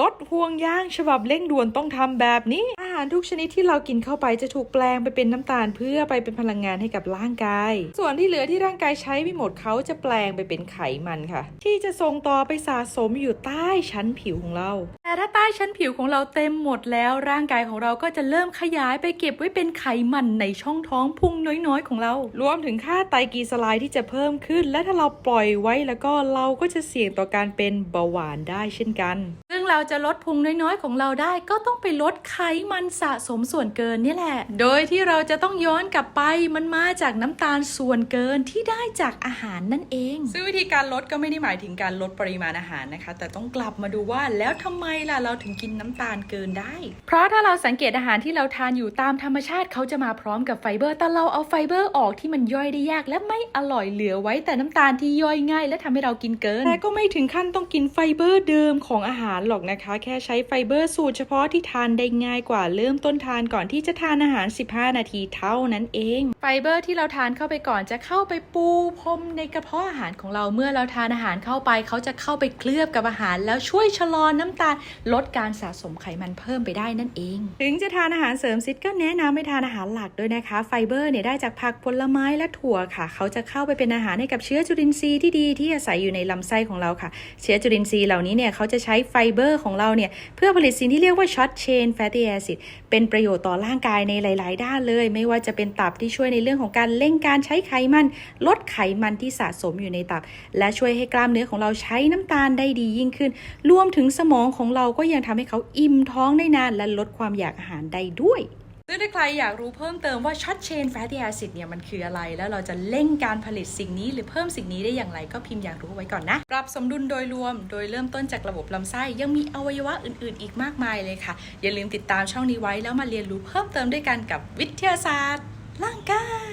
ลดห่วงยางฉบับเร่งด่วนต้องทำแบบนี้ อาหารทุกชนิดที่เรากินเข้าไปจะถูกแปลงไปเป็นน้ำตาลเพื่อไปเป็นพลังงานให้กับร่างกาย ส่วนที่เหลือที่ร่างกายใช้ไม่หมดเขาจะแปลงไปเป็นไขมันค่ะ ที่จะส่งต่อไปสะสมอยู่ใต้ชั้นผิวของเรา แต่ถ้าใต้ชั้นผิวของเราเต็มหมดแล้วร่างกายของเราก็จะเริ่มขยายไปเก็บไว้เป็นไขมันในช่องท้องพุงน้อยๆ ของเรา รวมถึงค่าไตรกลีเซอไรด์ที่จะเพิ่มขึ้น และถ้าเราปล่อยไว้แล้วก็เราก็จะเสี่ยงต่อการเป็นเบาหวานได้เช่นกัน ซึ่งเราจะลดพุงน้อยๆ ของเราได้ก็ต้องไปลดไขมันสะสมส่วนเกินนี่แหละ โดยที่เราจะต้องย้อนกลับไปมันมาจากน้ำตาลส่วนเกินที่ได้จากอาหารนั่นเอง ซึ่งวิธีการลดก็ไม่ได้หมายถึงการลดปริมาณอาหารนะคะ แต่ต้องกลับมาดูว่าแล้วทำไมล่ะเราถึงกินน้ำตาลเกินได้ เพราะถ้าเราสังเกตอาหารที่เราทานอยู่ตามธรรมชาติเขาจะมาพร้อมกับไฟเบอร์แต่เราเอาไฟเบอร์ออกที่มันย่อยได้ยาก และไม่อร่อยเหลือไว้แต่น้ำตาลที่ย่อยง่าย และทำให้เรากินเกินแต่ก็ไม่ถึงขั้นต้องกินไฟเบอร์เดิมของอาหารหรอกนะคะ แค่ใช้ไฟเบอร์สูตรเฉพาะที่ทานได้ง่ายกว่าเริ่มต้นทานก่อนที่จะทานอาหาร 15 นาทีเท่านั้นเอง ไฟเบอร์ที่เราทานเข้าไปก่อนจะเข้าไปปูพรมในกระเพาะอาหารของเราเมื่อเราทานอาหารเข้าไป เขาจะเข้าไปเคลือบกับอาหาร แล้วช่วยชะลอน้ำตาลลดการสะสมไขมันเพิ่มไปได้นั่นเอง ถึงจะทานอาหารเสริมซิดก็แนะนำให้ทานอาหารหลักด้วยนะคะ ไฟเบอร์เนี่ยได้จากผักผลไม้และถั่วค่ะ เขาจะเข้าไปเป็นอาหารให้กับเชื้อจุลินทรีย์ที่ดีที่อาศัยอยู่ในลำไส้ของเราค่ะ เชื้อจุลินทรีย์เหล่านี้เนี่ยเขาจะใช้ไฟเบอร์ของเราเนี่ยเพื่อผลิตสิ่งที่เรียกว่าช็อตเชนแฟตตี้แอซิดเป็นประโยชน์ต่อร่างกายในหลาย ๆ ด้านเลย ไม่ว่าจะเป็นตับที่ช่วยในเรื่องของการเร่งการใช้ไขมัน ลดไขมันที่สะสมอยู่ในตับ และช่วยให้กล้ามเนื้อของเราใช้น้ำตาลได้ดียิ่งขึ้น รวมถึงสมองของเราเราก็ยังทำให้เขาอิ่มท้องได้นานและลดความอยากอาหารได้ด้วยซึ่งถ้าใครอยากรู้เพิ่มเติมว่าช็อตเชนแฟตตี้แอซิดเนี่ยมันคืออะไร แล้วเราจะเร่งการผลิตสิ่งนี้หรือเพิ่มสิ่งนี้ได้อย่างไรก็พิมพ์อยากรู้ไว้ก่อนนะ ปรับสมดุลโดยรวม โดยเริ่มต้นจากระบบลำไส้ยังมีอวัยวะอื่นๆ อีกมากมายเลยค่ะ อย่าลืมติดตามช่องนี้ไว้แล้วมาเรียนรู้เพิ่มเติมด้วยกันกับวิทยาศาสตร์ ร่างกาย